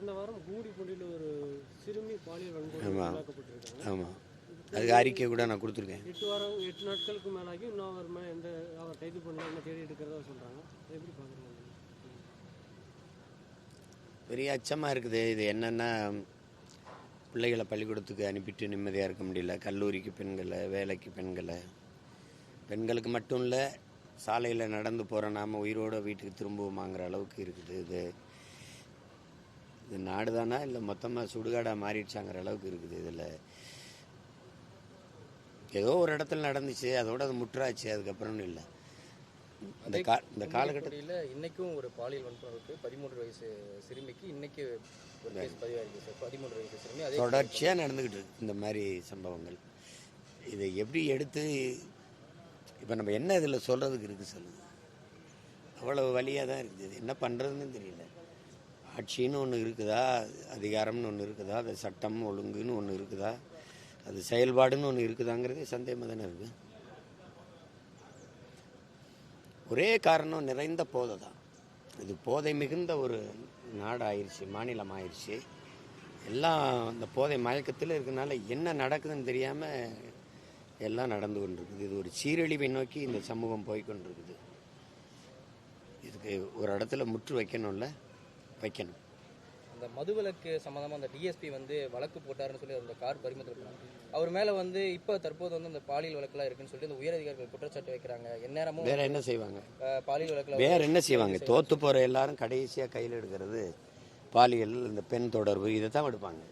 கடந்த வாரம் கூடிப்பொண்டியில் ஒரு சிறுமி பாலியல் வன்கொடுமை ஆமாம் அதுக்கு அறிக்கை கூட நான் கொடுத்துருக்கேன். எட்டு வாரம் எட்டு நாட்களுக்கு மேலாகி இன்னும் அவர் மேலே எந்த அவர் கைது பண்ணல என்ன தேடி எடுக்கிறதா சொல்கிறாங்க எப்படி பார்க்குறீங்க? பெரிய அச்சமாக இருக்குது. இது என்னென்னா பிள்ளைகளை பள்ளிக்கூடத்துக்கு அனுப்பிட்டு நிம்மதியாக இருக்க முடியல. கல்லூரிக்கு பெண்களை வேலைக்கு பெண்களை. பெண்களுக்கு மட்டும் இல்லை சாலையில் நடந்து போகிற நாம் உயிரோட வீட்டுக்கு திரும்புவோமாங்கிற அளவுக்கு இருக்குது இது. இது நாடு தானா இல்லை மொத்தமாக சுடுகாடாக மாறிடுச்சாங்கிற அளவுக்கு இருக்குது இதில். ஏதோ ஒரு இடத்துல நடந்துச்சு அதோட அது முற்றாச்சு அதுக்கப்புறம் இல்லை. இந்த கா இந்த காலகட்டத்தில் இன்னைக்கும் ஒரு பாலியல் வன்புணர்வுக்கு பதிமூன்று வயசு சிறுமிக்கு இன்னைக்கு ஒரு கேஸ் பதிவாயிருக்கு சார். பதிமூன்று வயசு சிறுமி அதே தொடர்ச்சியாக நடந்துக்கிட்டு இருக்கு இந்த மாதிரி சம்பவங்கள். இதை எப்படி எடுத்து இப்போ நம்ம என்ன இதில் சொல்கிறதுக்கு இருக்குது சொல்லுங்க. அவ்வளவு வழியாக தான் இருக்குது. இது என்ன பண்ணுறதுன்னு தெரியல. ஆட்சின்னு ஒன்று இருக்குதா? அதிகாரம்னு ஒன்று இருக்குதா? அது சட்டம் ஒழுங்குன்னு ஒன்று இருக்குதா? அது செயல்பாடுன்னு ஒன்று இருக்குதாங்கிறதே சந்தேகமாக தானே இருக்குது ஒரே காரணம் நிறைந்த போதை தான். இது போதை மிகுந்த ஒரு நாடு ஆயிடுச்சு மாநிலம் ஆயிடுச்சு எல்லாம் அந்த போதை மயக்கத்தில் இருக்கனால என்ன நடக்குதுன்னு தெரியாமல் எல்லாம் நடந்து கொண்டிருக்குது. இது ஒரு சீரழிவை நோக்கி இந்த சமூகம் போய்கொண்டிருக்குது இதுக்கு ஒரு இடத்துல முற்று வைக்கணும்ல? வைக்கணும். அந்த மதுவிலக்கு சம்மந்தமாக அந்த டிஎஸ்பி வந்து வழக்கு போட்டாருன்னு சொல்லி அந்த கார் பறிமுதல் பண்ணாங்க. அவர் மேலே வந்து இப்போ தற்போது வந்து அந்த பாலியல் வழக்கெல்லாம் இருக்குன்னு சொல்லி அந்த உயரதிகாரிகள் குற்றச்சாட்டு வைக்கிறாங்க. எந்நேரமும் வேற என்ன செய்வாங்க? பாலியல் வழக்கில் வேற என்ன செய்வாங்க? தோத்து போகிற எல்லாரும் கடைசியாக கையில் எடுக்கிறது பாலியல் இந்த பெண் தொடர்பு இதை தான் எடுப்பாங்க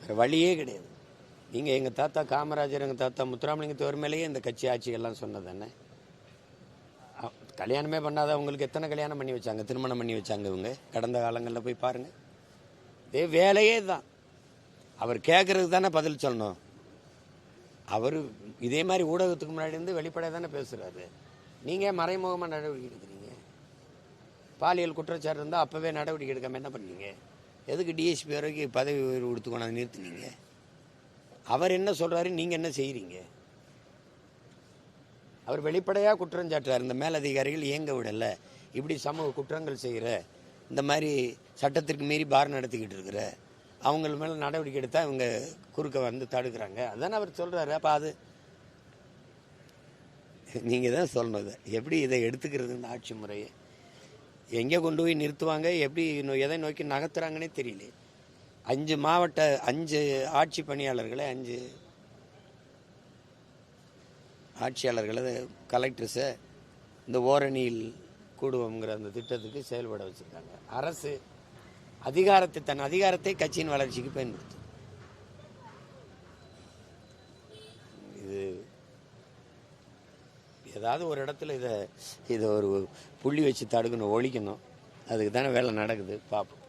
வேற வழியே கிடையாது. நீங்கள் எங்கள் தாத்தா காமராஜர் எங்கள் தாத்தா முத்துராமலிங்க தோர் மேலேயே இந்த கட்சி ஆட்சிகள்லாம் சொன்னது தானே கல்யாணமே பண்ணாத அவங்களுக்கு எத்தனை கல்யாணம் பண்ணி வச்சாங்க? திருமணம் பண்ணி வச்சாங்க இவங்க? கடந்த காலங்களில் போய் பாருங்கள் இதே வேலையே தான் அவர் கேட்குறதுக்கு தானே பதில் சொல்லணும். அவர் இதே மாதிரி ஊடகத்துக்கு முன்னாடி இருந்து வெளிப்படையாக தானே பேசுகிறாரு நீங்கள் மறைமுகமாக நடவடிக்கை எடுக்கிறீங்க? பாலியல் குற்றச்சாட்டு இருந்தால் அப்போவே நடவடிக்கை எடுக்காமல் என்ன பண்ணீங்க? எதுக்கு டிஎஸ்பி வரைக்கும் பதவி உயர்வு கொடுத்து கொண்டாந்து நிறுத்துனீங்க? அவர் என்ன சொல்கிறாரு நீங்கள் என்ன செய்கிறீங்க அவர் வெளிப்படையாக குற்றம் சாட்டுறார். இந்த மேலதிகாரிகள் இயங்க விடலை. இப்படி சமூக குற்றங்கள் செய்கிற இந்த மாதிரி சட்டத்திற்கு மீறி பார் நடத்திக்கிட்டு இருக்கிற. அவங்கள மேலே நடவடிக்கை எடுத்தால் இவங்க குறுக்க வந்து தடுக்கிறாங்க. அதானே அவர் சொல்கிறாரு அப்போ அது நீங்கள் தான் சொல்லணும் இதை. எப்படி இதை எடுத்துக்கிறது இந்த ஆட்சி முறையை? எங்கே கொண்டு போய் நிறுத்துவாங்க? எப்படி எதை நோக்கி நகர்த்துறாங்கன்னே தெரியல அஞ்சு மாவட்ட அஞ்சு ஆட்சி பணியாளர்களை அஞ்சு ஆட்சியாளர்களை கலெக்டர்ஸை இந்த ஓரணியில் கூடுவோங்கிற அந்த திட்டத்துக்கு செயல்பட வச்சுருக்காங்க. அரசு அதிகாரத்தை தன் அதிகாரத்தை கட்சியின் வளர்ச்சிக்கு பயன்படுத்தும். இது ஏதாவது ஒரு இடத்துல இதை இதை ஒரு புள்ளி வச்சு தடுக்கணும் ஒழிக்கணும். அதுக்கு தானே வேலை நடக்குது பார்ப்போம்